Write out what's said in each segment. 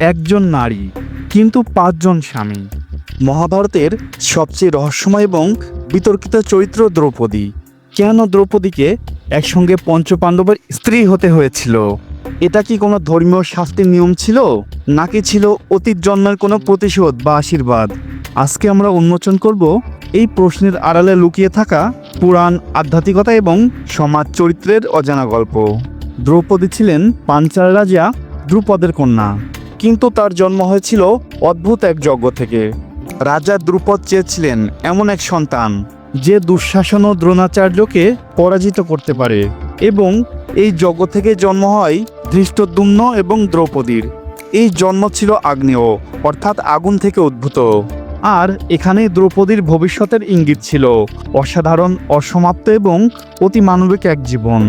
একজন নারী, কিন্তু পাঁচজন স্বামী। মহাভারতের সবচেয়ে রহস্যময় এবং বিতর্কিত চরিত্র দ্রৌপদী। কেন দ্রৌপদীকে একসঙ্গে পঞ্চপাণ্ডবের স্ত্রী হতে হয়েছিল? এটা কি কোনো ধর্মীয় শাস্তির নিয়ম ছিল? নাকি ছিল অতীত জন্মের কোনো প্রতিশোধ বা আশীর্বাদ? আজকে আমরা উন্মোচন করব এই প্রশ্নের আড়ালে লুকিয়ে থাকা পুরাণ, আধ্যাত্মিকতা এবং সমাজ চরিত্রের অজানা গল্প। দ্রৌপদী ছিলেন পাঞ্চাল রাজা দ্রুপদের কন্যা। কিন্তু তার জন্ম হয়েছিল অদ্ভুত এক যজ্ঞ থেকে। রাজা দ্রুপদ চেয়েছিলেন এমন এক সন্তান, যে দুঃশাসন ও দ্রোণাচার্যকে পরাজিত করতে পারে এবং এই যজ্ঞ থেকে জন্ম হয় ধৃষ্টদ্যুম্ন এবং দ্রৌপদীর। এই জন্ম ছিল আগ্নেয়, অর্থাৎ আগুন থেকে উদ্ভূত। আর এখানে দ্রৌপদীর ভবিষ্যতের ইঙ্গিত ছিল অসাধারণ, অসমাপ্ত এবং অতি মানবিক এক জীবন।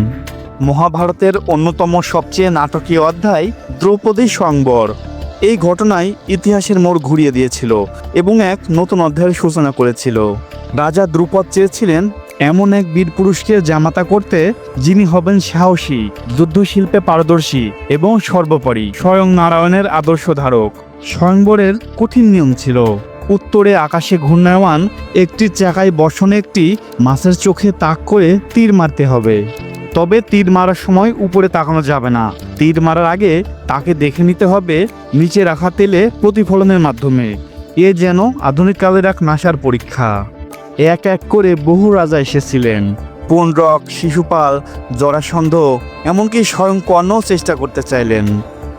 মহাভারতের অন্যতম সবচেয়ে নাটকীয় অধ্যায় দ্রৌপদী স্বয়ংবর এই ঘটনায় ইতিহাসের মোড় ঘুরিয়ে দিয়েছিল এবং এক নতুন অধ্যায়ের সূচনা করেছিল। রাজা দ্রুপদ চেয়েছিলেন এমন এক বীর পুরুষকে জামাতা করতে যিনি হবেন সাহসী, যুদ্ধশিল্পে পারদর্শী এবং সর্বোপরি স্বয়ং নারায়ণের আদর্শ ধারক স্বয়ংবরের কঠিন নিয়ম ছিল। উত্তরে আকাশে ঘূর্ণায়মান একটি চাকায় বসনে একটি মাছের চোখে তাক করে তীর মারতে হবে। তবে তীর মারার সময় উপরে তাকানো যাবে না। তীর মারার আগে তাকে দেখে নিতে হবে নিচে রাখা তেলে প্রতিফলনের মাধ্যমে। এ যেন আধুনিক কালের এক নাসার পরীক্ষা। এক এক করে বহু রাজা এসেছিলেন। পুনরক, শিশুপাল, জরাসন্ধ, এমনকি স্বয়ং কর্ণও চেষ্টা করতে চাইলেন।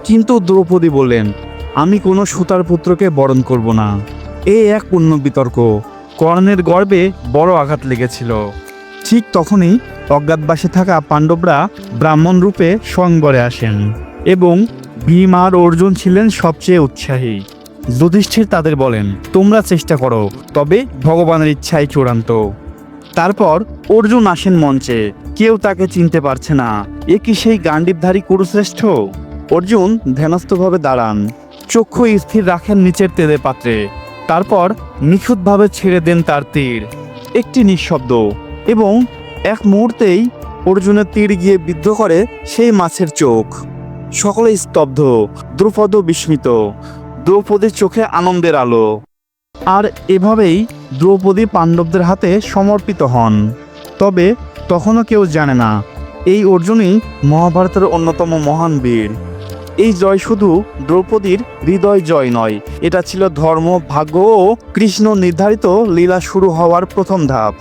কিন্তু দ্রৌপদী বললেন, আমি কোনো সুতার পুত্রকে বরণ করব না। এ এক পূর্ণ বিতর্ক কর্ণের গর্বে বড় আঘাত লেগেছিল। ঠিক তখনই অজ্ঞাতবাসে থাকা পাণ্ডবরা ব্রাহ্মণ রূপে স্বয়ংবরে আসেন এবং ভীম আর অর্জুন ছিলেন সবচেয়ে উৎসাহী। যুধিষ্ঠির তাদের বলেন, তোমরা চেষ্টা করো, তবে ভগবানের ইচ্ছাই চূড়ান্ত। তারপর অর্জুন আসেন মঞ্চে। কেউ তাকে চিনতে পারছে না, এ কি সেই গান্ডীবধারী কুরুশ্রেষ্ঠ? অর্জুন ধ্যানস্থভাবে দাঁড়ান, চক্ষু স্থির রাখেন নিচের তেলে পাত্রে। তারপর নিখুঁতভাবে ছেড়ে দেন তার তীর। একটি নিঃশব্দ এবং এক মুহূর্তেই অর্জুনের তীর গিয়ে বিদ্ধ করে সেই মাছের চোখ। সকলে স্তব্ধ দ্রুপদ বিস্মিত, দ্রৌপদীর চোখে আনন্দের আলো। আর এভাবেই দ্রৌপদী পাণ্ডবদের হাতে সমর্পিত হন। তবে তখনও কেউ জানে না, এই অর্জুনই মহাভারতের অন্যতম মহান বীর। এই জয় শুধু দ্রৌপদীর হৃদয় জয় নয়, এটা ছিল ধর্ম, ভাগ্য ও কৃষ্ণ নির্ধারিত লীলা শুরু হওয়ার প্রথম ধাপ।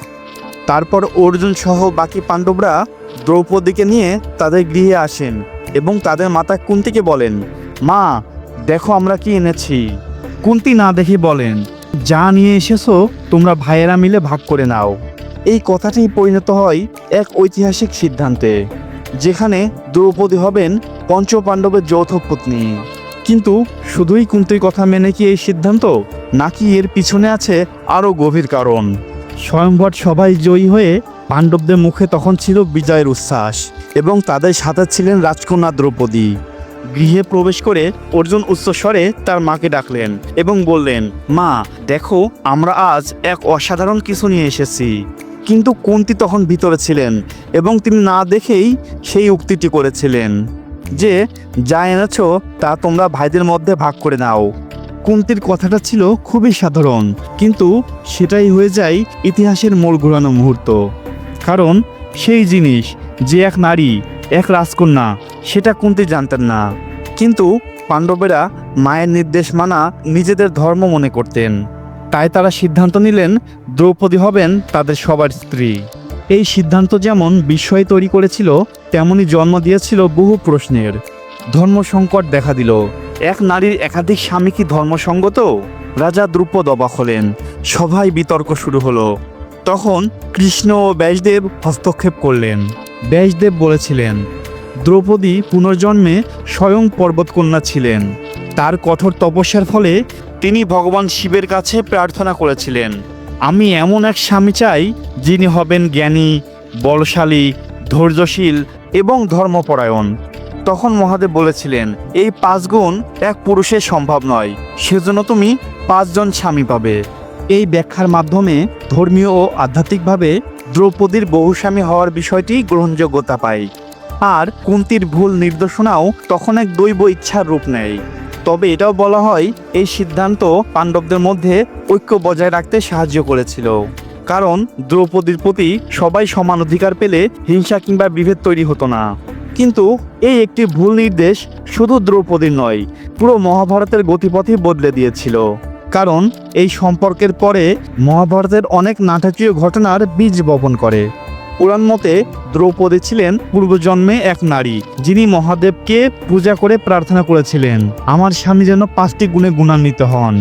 তারপর অর্জুন সহ বাকি পাণ্ডবরা দ্রৌপদীকে নিয়ে তাদের গৃহে আসেন এবং তাদের মাতা কুন্তিকে বলেন, মা, দেখো আমরা কি এনেছি। কুন্তি না দেখে বলেন, যা নিয়ে এসেছ তোমরা ভাইয়েরা মিলে ভাগ করে নাও। এই কথাটি পরিণত হয় এক ঐতিহাসিক সিদ্ধান্তে, যেখানে দ্রৌপদী হবেন পঞ্চপাণ্ডবের যৌথ পত্নী। কিন্তু শুধুই কুন্তির কথা মেনে কি এই সিদ্ধান্ত, নাকি এর পিছনে আছে আরও গভীর কারণ? স্বয়ংবর সবাই জয়ী হয়ে পাণ্ডবদের মুখে তখন ছিল বিজয়ের উচ্ছ্বাস এবং তাদের সাথে ছিলেন রাজকন্যা দ্রৌপদী। গৃহে প্রবেশ করে অর্জুন উচ্চস্বরে তার মাকে ডাকলেন এবং বললেন, মা, দেখো, আমরা আজ এক অসাধারণ কিছু নিয়ে এসেছি। কিন্তু কুন্তি তখন ভিতরে ছিলেন এবং তিনি না দেখেই সেই উক্তিটি করেছিলেন যে, যা এনেছো তা তোমরা ভাইদের মধ্যে ভাগ করে নাও। কুন্তির কথাটা ছিল খুবই সাধারণ, কিন্তু সেটাই হয়ে যায় ইতিহাসের মোড় ঘোরানো মুহূর্ত। কারণ সেই জিনিস, যে এক নারী, এক রাজকন্যা, সেটা কুন্তি জানতেন না। কিন্তু পাণ্ডবেরা মায়ের নির্দেশ মানা নিজেদের ধর্ম মনে করতেন। তাই তারা সিদ্ধান্ত নিলেন, দ্রৌপদী হবেন তাদের সবার স্ত্রী। এই সিদ্ধান্ত যেমন বিস্ময় তৈরি করেছিল, তেমনি জন্ম দিয়েছিল বহু প্রশ্নের। ধর্ম সংকট দেখা দিল। এক নারীর একাধিক স্বামী কি ধর্মসঙ্গত? রাজা দ্রুপদ অবাক হলেন। সভায় বিতর্ক শুরু হলো। তখন কৃষ্ণ ও ব্যাসদেব হস্তক্ষেপ করলেন। ব্যাসদেব বলেছিলেন, দ্রৌপদী পুনর্জন্মে স্বয়ং পর্বতকন্যা ছিলেন। তার কঠোর তপস্যার ফলে তিনি ভগবান শিবের কাছে প্রার্থনা করেছিলেন, আমি এমন এক স্বামী চাই যিনি হবেন জ্ঞানী, বলশালী, ধৈর্যশীল এবং ধর্মপরায়ণ। তখন মহাদেব বলেছিলেন, এই পাঁচ গুণ এক পুরুষের সম্ভব নয়, সেজন্য তুমি পাঁচজন স্বামী পাবে। এই ব্যাখ্যার মাধ্যমে ধর্মীয় ও আধ্যাত্মিকভাবে দ্রৌপদীর বহুস্বামী হওয়ার বিষয়টি গ্রহণযোগ্যতা পায়। আর কুন্তির ভুল নির্দেশনাও তখন এক দৈব ইচ্ছার রূপ নেয়। তবে এটাও বলা হয়, এই সিদ্ধান্ত পাণ্ডবদের মধ্যে ঐক্য বজায় রাখতে সাহায্য করেছিল। কারণ দ্রৌপদীর প্রতি সবাই সমান অধিকার পেলে হিংসা কিংবা বিভেদ তৈরি হতো না। কিন্তু এই একটি ভুল নির্দেশ শুধু দ্রৌপদীর নয়, পুরো মহাভারতের গতিপথই বদলে দিয়েছিল। কারণ এই সম্পর্কের পরে মহাভারতের অনেক নাটকীয় ঘটনার বীজ বপন করে। পুরাণ মতে দ্রৌপদী ছিলেন পূর্বজন্মে এক নারী, যিনি মহাদেবকে পূজা করে প্রার্থনা করেছিলেন, আমার স্বামী যেন পাঁচটি গুণে গুণান্বিত হন।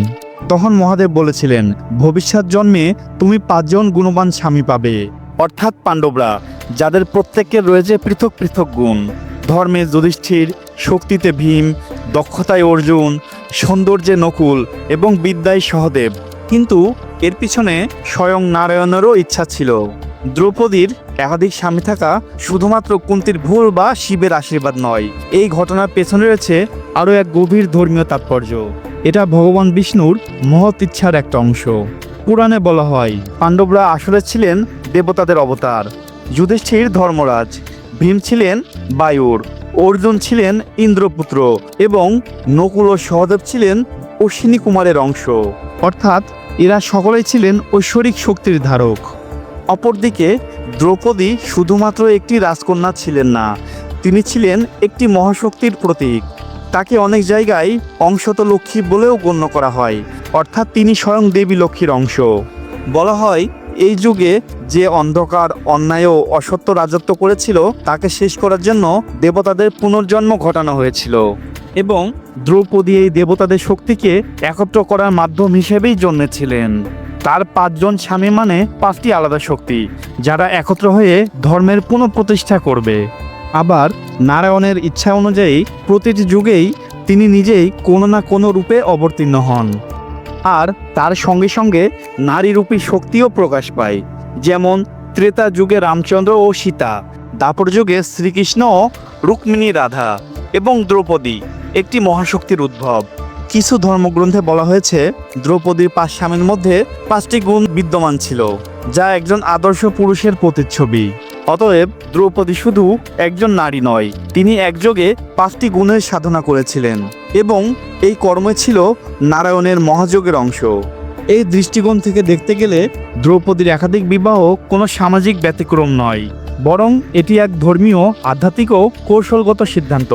তখন মহাদেব বলেছিলেন, ভবিষ্যৎ জন্মে তুমি পাঁচজন গুণবান স্বামী পাবে। অর্থাৎ পাণ্ডবরা যাদের প্রত্যেকের রয়েছে পৃথক পৃথক গুণ। ধর্মে যুধিষ্ঠির, শক্তিতে ভীম, দক্ষতায় অর্জুন, সৌন্দর্যে নকুল এবং বিদ্যায় সহদেব। কিন্তু এর পিছনে স্বয়ং নারায়ণেরও ইচ্ছা ছিল। দ্রৌপদীর একাধিক স্বামী থাকা শুধুমাত্র কুন্তির ভুল বা শিবের আশীর্বাদ নয়। এই ঘটনার পেছনে রয়েছে আরও এক গভীর ধর্মীয় তাৎপর্য। এটা ভগবান বিষ্ণুর মহৎ ইচ্ছার একটা অংশ। পুরাণে বলা হয়, পাণ্ডবরা আসলে ছিলেন দেবতাদের অবতার। যুধিষ্ঠির ধর্মরাজ। ভীম ছিলেন বায়ুর অর্জুন ছিলেন ইন্দ্রপুত্র এবং নকুল ও সহদেব ছিলেন অশ্বিনী কুমারের অংশ। অর্থাৎ এরা সকলেই ছিলেন ঐশ্বরিক শক্তির ধারক। অপরদিকে দ্রৌপদী শুধুমাত্র একটি রাজকন্যা ছিলেন না তিনি ছিলেন একটি মহাশক্তির প্রতীক। তাকে অনেক জায়গায় অংশত লক্ষ্মী বলেও গণ্য করা হয় অর্থাৎ তিনি স্বয়ং দেবী লক্ষ্মীর অংশ। বলা হয় এই যুগে যে অন্ধকার, অন্যায় ও অসত্য রাজত্ব করেছিল, তাকে শেষ করার জন্য দেবতাদের পুনর্জন্ম ঘটানো হয়েছিল। এবং দ্রৌপদী এই দেবতাদের শক্তিকে একত্র করার মাধ্যম হিসেবেই জন্মেছিলেন। তার পাঁচজন স্বামী মানে পাঁচটি আলাদা শক্তি, যারা একত্র হয়ে ধর্মের পুনঃপ্রতিষ্ঠা করবে। আবার নারায়ণের ইচ্ছা অনুযায়ী প্রতিটি যুগেই তিনি নিজেই কোনো না কোনো রূপে অবতীর্ণ হন। আর তার সঙ্গে সঙ্গে নারীরূপী শক্তিও প্রকাশ পায়, যেমন ত্রেতা যুগে রামচন্দ্র ও সীতা, দাপর যুগে শ্রীকৃষ্ণ ও রুক্মিণী রাধা এবং দ্রৌপদী, একটি মহাশক্তির উদ্ভব। কিছু ধর্মগ্রন্থে বলা হয়েছে, দ্রৌপদীর পাঁচ স্বামীর মধ্যে পাঁচটি গুণ বিদ্যমান ছিল, যা একজন আদর্শ পুরুষের প্রতিচ্ছবি। অতএব দ্রৌপদী শুধু একজন নারী নয়, তিনি একযোগে পাঁচটি গুণের সাধনা করেছিলেন এবং এই কর্মে ছিল নারায়ণের মহাযোগের অংশ। এই দৃষ্টিকোণ থেকে দেখতে গেলে দ্রৌপদীর একাধিক বিবাহ কোনো সামাজিক ব্যতিক্রম নয়, বরং এটি এক ধর্মীয়, আধ্যাত্মিক ও কৌশলগত সিদ্ধান্ত,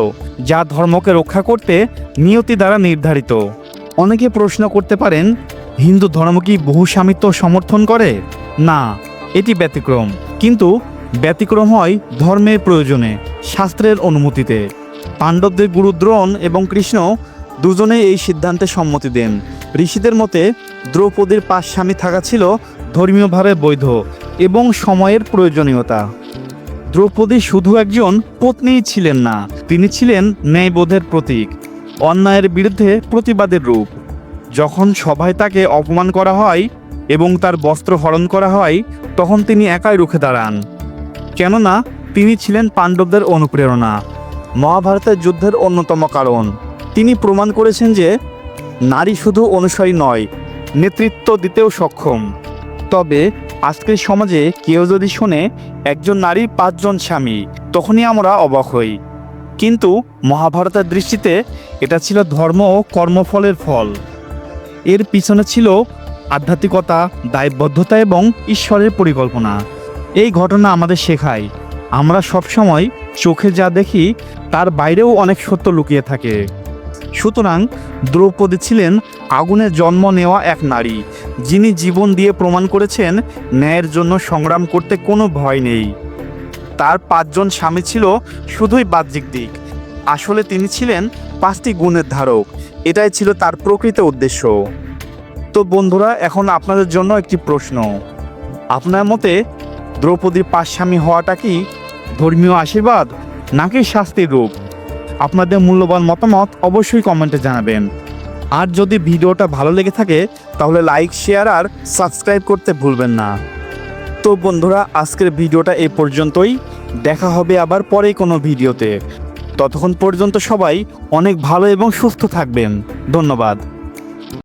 যা ধর্মকে রক্ষা করতে নিয়তি দ্বারা নির্ধারিত। অনেকে প্রশ্ন করতে পারেন, হিন্দু ধর্ম কি বহু স্বামিত্ব সমর্থন করে? না, এটি ব্যতিক্রম। কিন্তু ব্যতিক্রম হয় ধর্মের প্রয়োজনে, শাস্ত্রের অনুমতিতে। পাণ্ডবদের গুরু দ্রোণ এবং কৃষ্ণ দুজনে এই সিদ্ধান্তে সম্মতি দেন। ঋষিদের মতে, দ্রৌপদীর পাশ স্বামী থাকা ছিল ধর্মীয়ভাবে বৈধ এবং সময়ের প্রয়োজনীয়তা। দ্রৌপদী শুধু একজন পত্নীই ছিলেন না, তিনি ছিলেন ন্যায়বোধের প্রতীক, অন্যায়ের বিরুদ্ধে প্রতিবাদের রূপ। যখন সভায় তাকে অপমান করা হয় এবং তার বস্ত্র হরণ করা হয়, তখন তিনি একাই রুখে দাঁড়ান। কেননা তিনি ছিলেন পাণ্ডবদের অনুপ্রেরণা। মহাভারতের যুদ্ধের অন্যতম কারণ। তিনি প্রমাণ করেছেন যে নারী শুধু অনুসারী নয়, নেতৃত্ব দিতেও সক্ষম। তবে আজকের সমাজে কেউ যদি শোনে, একজন নারীর পাঁচজন স্বামী তখনই আমরা অবাক হই। কিন্তু মহাভারতের দৃষ্টিতে এটা ছিল ধর্ম ও কর্মফলের ফল। এর পিছনে ছিল আধ্যাত্মিকতা, দায়বদ্ধতা এবং ঈশ্বরের পরিকল্পনা। এই ঘটনা আমাদের শেখায়। আমরা সবসময় চোখে যা দেখি, তার বাইরেও অনেক সত্য লুকিয়ে থাকে। সুতরাং দ্রৌপদী ছিলেন আগুনে জন্ম নেওয়া এক নারী, যিনি জীবন দিয়ে প্রমাণ করেছেন ন্যায়ের জন্য সংগ্রাম করতে কোনো ভয় নেই। তার পাঁচজন স্বামী ছিল শুধুই বাহ্যিক দিক। আসলে তিনি ছিলেন পাঁচটি গুণের ধারক, এটাই ছিল তার প্রকৃত উদ্দেশ্য। তো বন্ধুরা, এখন আপনাদের জন্য একটি প্রশ্ন। আপনার মতে দ্রৌপদীর পাঁচ হওয়াটা কি ধর্মীয় আশীর্বাদ নাকি শাস্তির রূপ? আপনাদের মূল্যবান মতামত অবশ্যই কমেন্টে জানাবেন। আর যদি ভিডিওটা ভালো লেগে থাকে, তাহলে লাইক, শেয়ার আর সাবস্ক্রাইব করতে ভুলবেন না। তো বন্ধুরা, আজকের ভিডিওটা এই পর্যন্তই। দেখা হবে আবার পরে কোনো ভিডিওতে। ততক্ষণ পর্যন্ত সবাই অনেক ভালো এবং সুস্থ থাকবেন। ধন্যবাদ।